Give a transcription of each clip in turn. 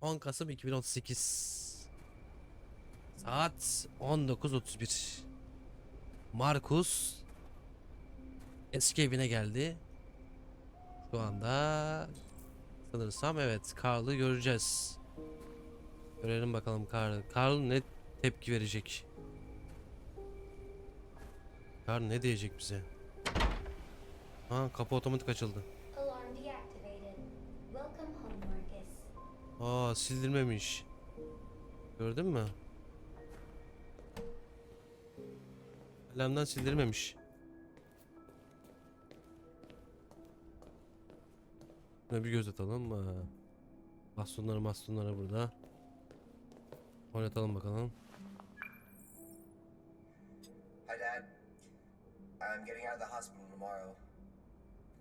10 Kasım 2038 Saat 19.31 Markus eski evine geldi. Şu anda sanırsam evet Karl'ı göreceğiz. Görelim bakalım Karl. Karl ne tepki verecek? Karl ne diyecek bize? Ha kapı otomatik açıldı. Aa sildirmemiş. Gördün mü? Alarmdan sildirmemiş. Buna bir göz atalım mı? Bastonları bastonları burada. Oynatalım bakalım. Hi, Dad. I'm getting out of the hospital tomorrow.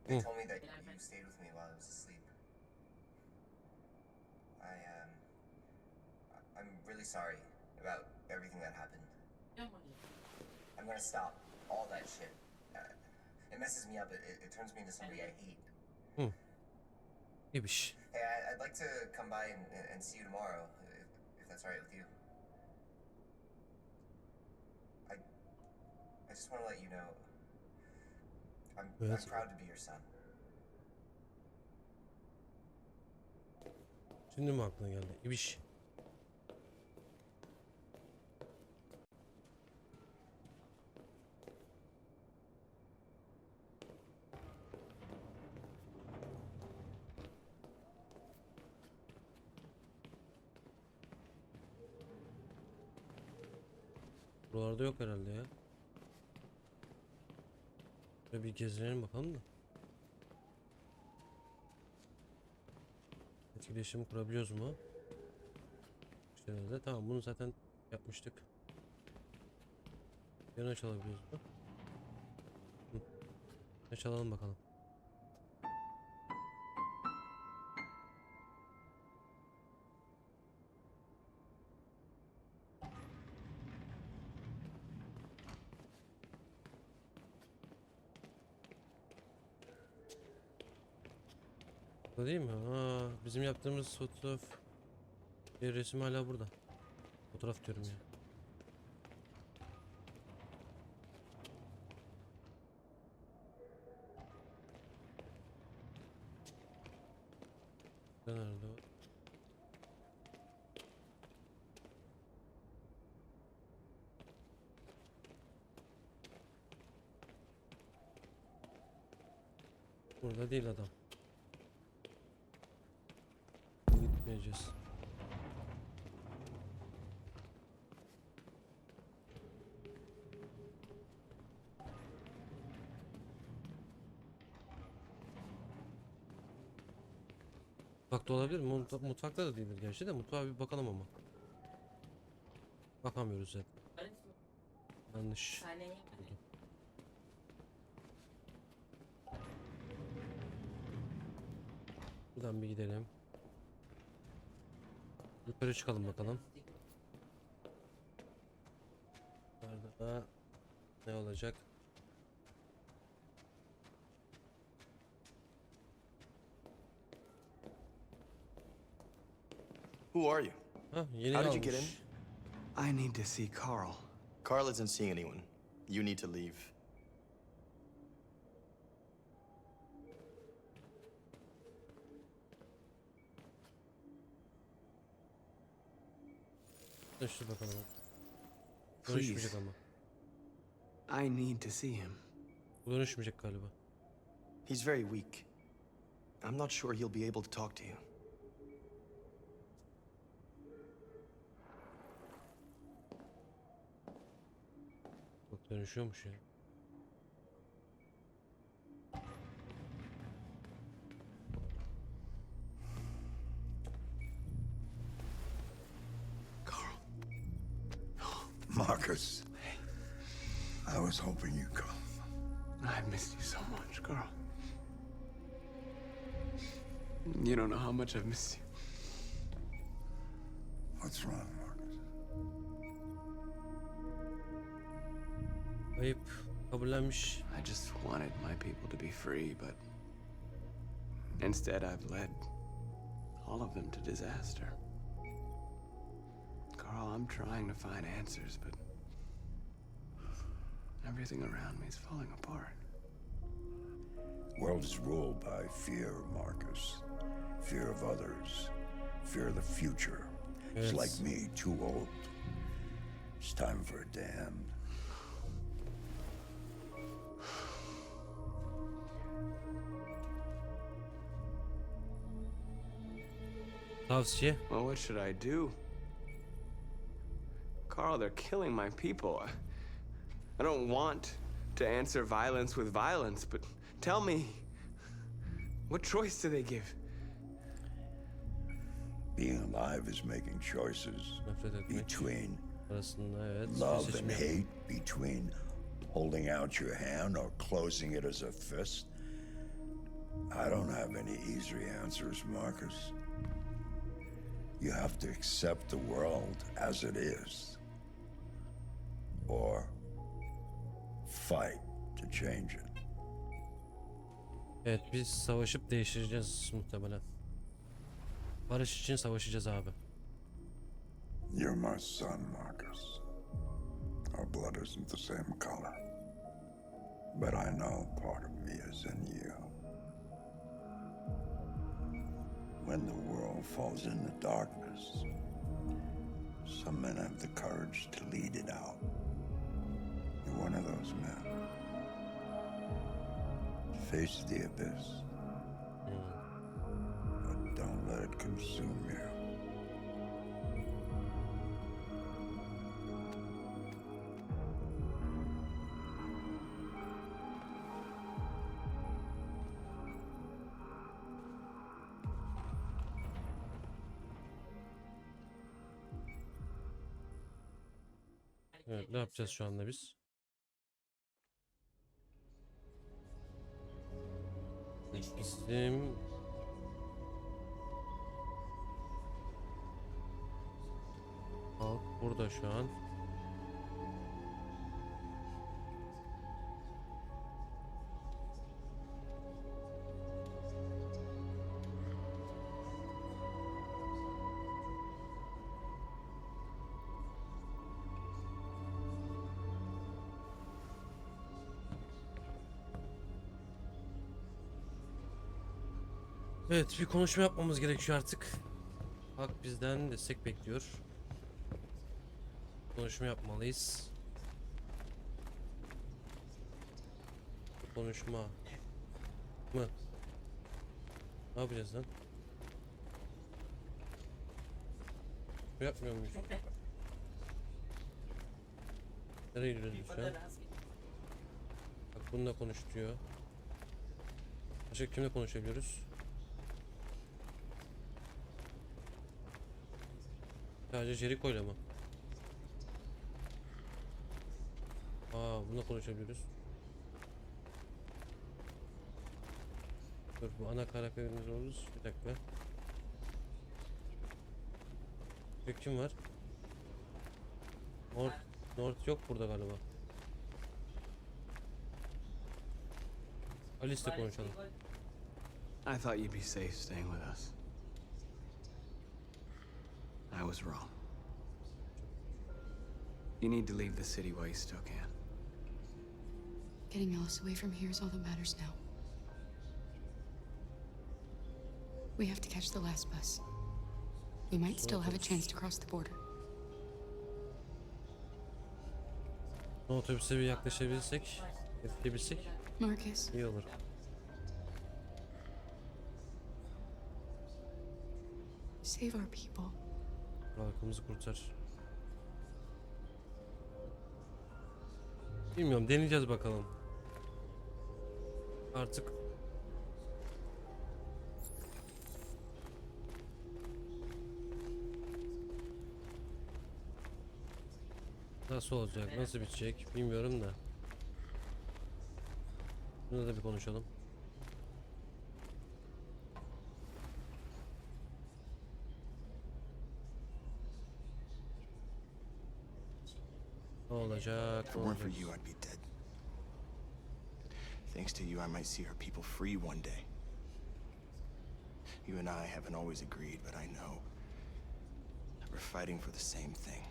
They Hmm. told me that you stayed with me while I was really sorry about everything that happened. I'm gonna stop all that shit. Uh, it messes me up. It, it, it turns me into somebody I hate. İyiymiş. Hey, I, I'd like to come by and, and- and see you tomorrow, if, if that's alright with you. I, I just want to let you know, I'm, I'm proud to be your son. Şimdi mi aklına geldi? İbiş. Buralarda yok herhalde ya. Şöyle bir gezinelim bakalım da. Etkileşim kurabiliyoruz mu? İşte nerede? Tamam bunu zaten yapmıştık. Yana çalabiliyoruz mu? Ne çalalım bakalım. Değil mi? Aa, bizim yaptığımız fotoğraf bir resim hala burada. Fotoğraf diyorum ya. Nerede o? Burada değil adam. Gitmeyeceğiz. Mutfakta olabilir mi? Mutfa- Mutfakta da değildir gerçi de mutfağa bir bakalım ama. Bakamıyoruz zaten. Yanlış. Buradan bir gidelim. Yukarı çıkalım bakalım. Yukarıda ne olacak? Who are you? Ha yeni How did you get in? almış. I need to see Carl. Carl isn't seeing anyone. You need to leave. Dönüştür bakalım. Dönüşmeyecek ama. I need to see him. Bu dönüşmeyecek galiba. He's very weak. I'm not sure he'll be able to talk to you. Bak dönüşüyormuş ya. Marcus. I was hoping you'd come. I've missed you so much, girl. You don't know how much I've missed you. What's wrong, Marcus? Ayıp. Kabullenmiş. I just wanted my people to be free, but instead I've led all of them to disaster. Carl, I'm trying to find answers, but everything around me is falling apart. World is ruled by fear, Marcus. Fear of others. Fear of the future. It's like me, too old. It's time for a damn. Tavsiye. Well, what should I do? Carl, they're killing my people. I- don't want to answer violence with violence, but tell me, what choice do they give? Being alive is making choices between love and hate, between holding out your hand or closing it as a fist. I don't have any easy answers, Marcus. You have to accept the world as it is, or fight to change it. Evet biz savaşıp değiştireceğiz muhtemelen. Barış için savaşacağız abi. You're my son, Marcus. Our blood isn't the same color. But I know part of me is in you. When the world falls into darkness, some men have the courage to lead it out. One of those men. Face the abyss. But don't let it consume you. Evet ne yapacağız şu anda biz? Bizim Halk burada şu an. Evet bir konuşma yapmamız gerekiyor artık. Halk bizden destek bekliyor. Konuşma yapmalıyız. Konuşma mı? Ne yapacağız lan? Yapmıyor muyuz? Nereye gidiyoruz şu an? Bak bununla konuş diyor. Başka kimle konuşabiliyoruz? Sadece Jericho ile mi? Aa bununla konuşabiliyoruz. Dur bu ana karakterimiz oluruz. Bir dakika. Bir kim var? North, North yok burada galiba. Alice'le konuşalım. I thought you'd be safe staying with us. I was wrong. You need to leave the city while you still can. Getting Alice away from here is all that matters now. We have to catch the last bus. We might still have a chance to cross the border. Otobüse bir yaklaşabilsek, yetişebilsek Marcus, iyi olur. save our people. Halkımızı kurtar. Bilmiyorum deneyeceğiz bakalım. Artık Nasıl olacak, nasıl bitecek bilmiyorum da. Bunu da bir konuşalım. If it weren't for you, I'd be dead. Thanks to you, I might see our people free one day. You and I haven't always agreed, but I know we're fighting for the same thing.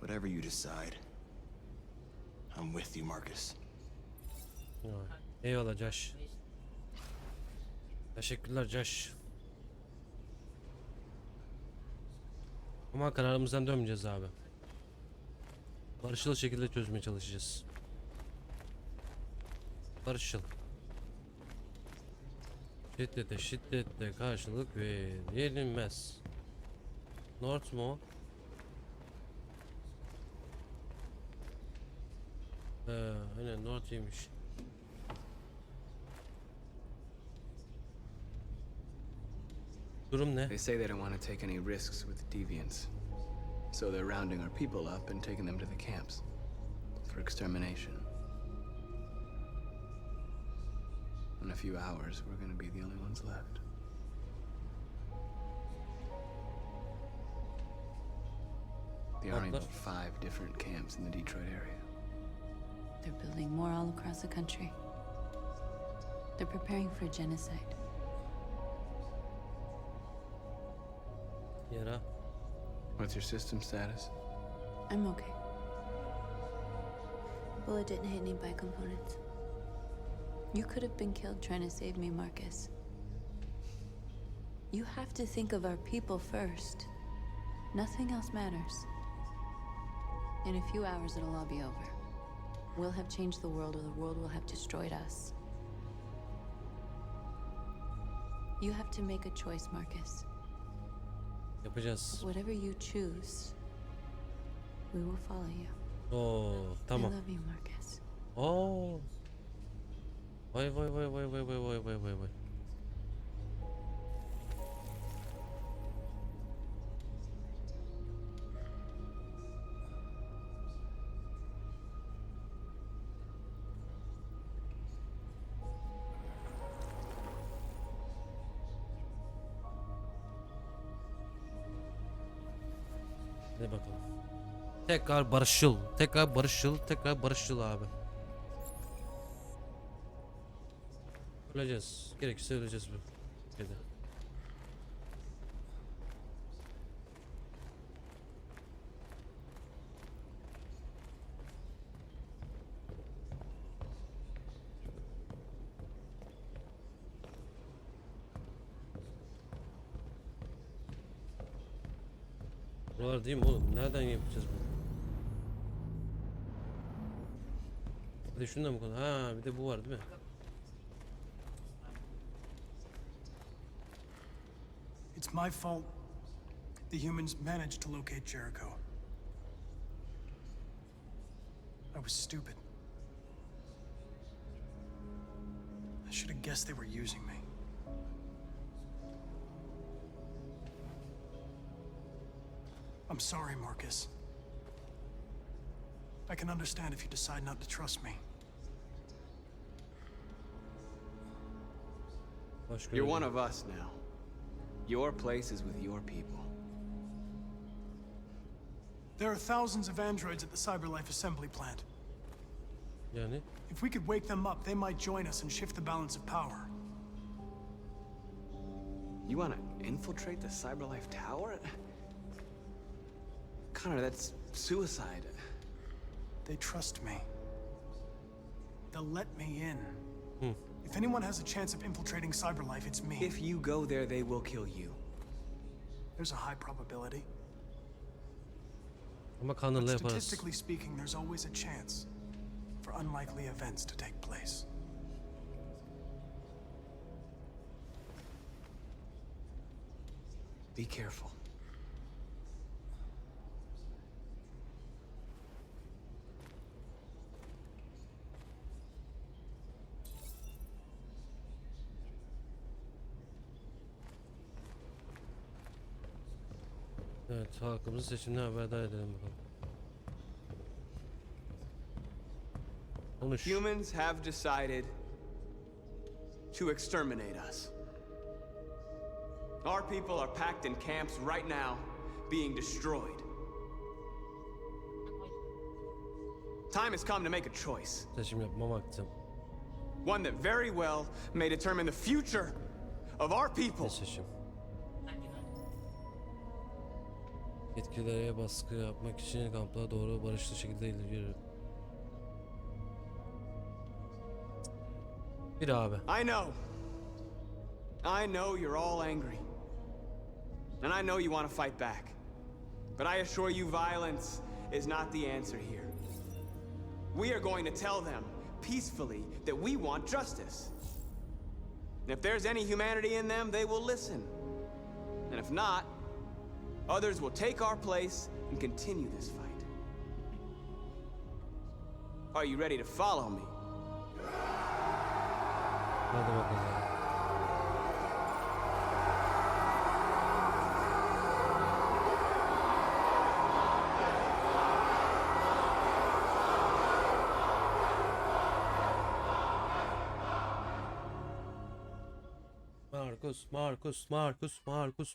Whatever you decide, I'm with you, Marcus. Eyvallah Caş. Teşekkürler Caş. Ama kararımızdan dönmeyeceğiz abi. Barışçıl şekilde çözmeye çalışacağız. Barışçıl. Şiddete şiddetle karşılık verilmez. North mu? Ee, aynen North'ymiş. Durum ne? They say they don't want to take any risks with deviants. So they're rounding our people up and taking them to the camps for extermination. In a few hours, we're going to be the only ones left. The army What built five different camps in the Detroit area. They're building more all across the country. They're preparing for a genocide. Yara. What's your system status? I'm okay. Bullet didn't hit any components. You could have been killed trying to save me, Marcus. You have to think of our people first. Nothing else matters. In a few hours, it'll all be over. We'll have changed the world, or the world will have destroyed us. You have to make a choice, Marcus. Yapacağız. Whatever you choose, we will follow you. Oo, tamam. I love you, Marcus. Oo. Vay vay vay vay vay vay vay vay vay Hadi bakalım. Tekrar barışçıl, tekrar barışçıl, tekrar barışçıl abi. Öleceğiz. Gerekirse öleceğiz bu. Şeyde. Buralar değil mi oğlum? Nereden yapacağız bunu? Bir de şundan mı konu? Ha bir de bu var değil mi? It's my fault the humans managed to locate Jericho. I was stupid. I should have guessed they were using me. I'm sorry, Marcus. I can understand if you decide not to trust me. You're one of us now. Your place is with your people. There are thousands of androids at the CyberLife assembly plant. Yani If we could wake them up, they might join us and shift the balance of power. You want to infiltrate the Cyberlife Tower? Connor, that's suicide. They trust me. They'll let me in. Hmm. If anyone has a chance of infiltrating CyberLife, it's me. If you go there, they will kill you. There's a high probability. ama But kanırla yaparız. statistically speaking, there's always a chance for unlikely events to take place. Be careful. Evet halkımızı seçimden haberdar edelim bakalım. Konuş. Humans have decided to exterminate us. Our people are packed in camps right now, being destroyed. Time has come to make a choice. Seçim yapma vaktim. One that very well may determine the future of our people. Seçim? Yetkililere baskı yapmak için doğru şekilde. Bir abi. I know. I know you're all angry. And I know you want to fight back. But I assure you, violence is not the answer here. We are going to tell them peacefully that we want justice. And if there's any humanity in them, they will listen. And if not, others will take our place and continue this fight. Are you ready to follow me? Markus, Markus, Markus, Markus,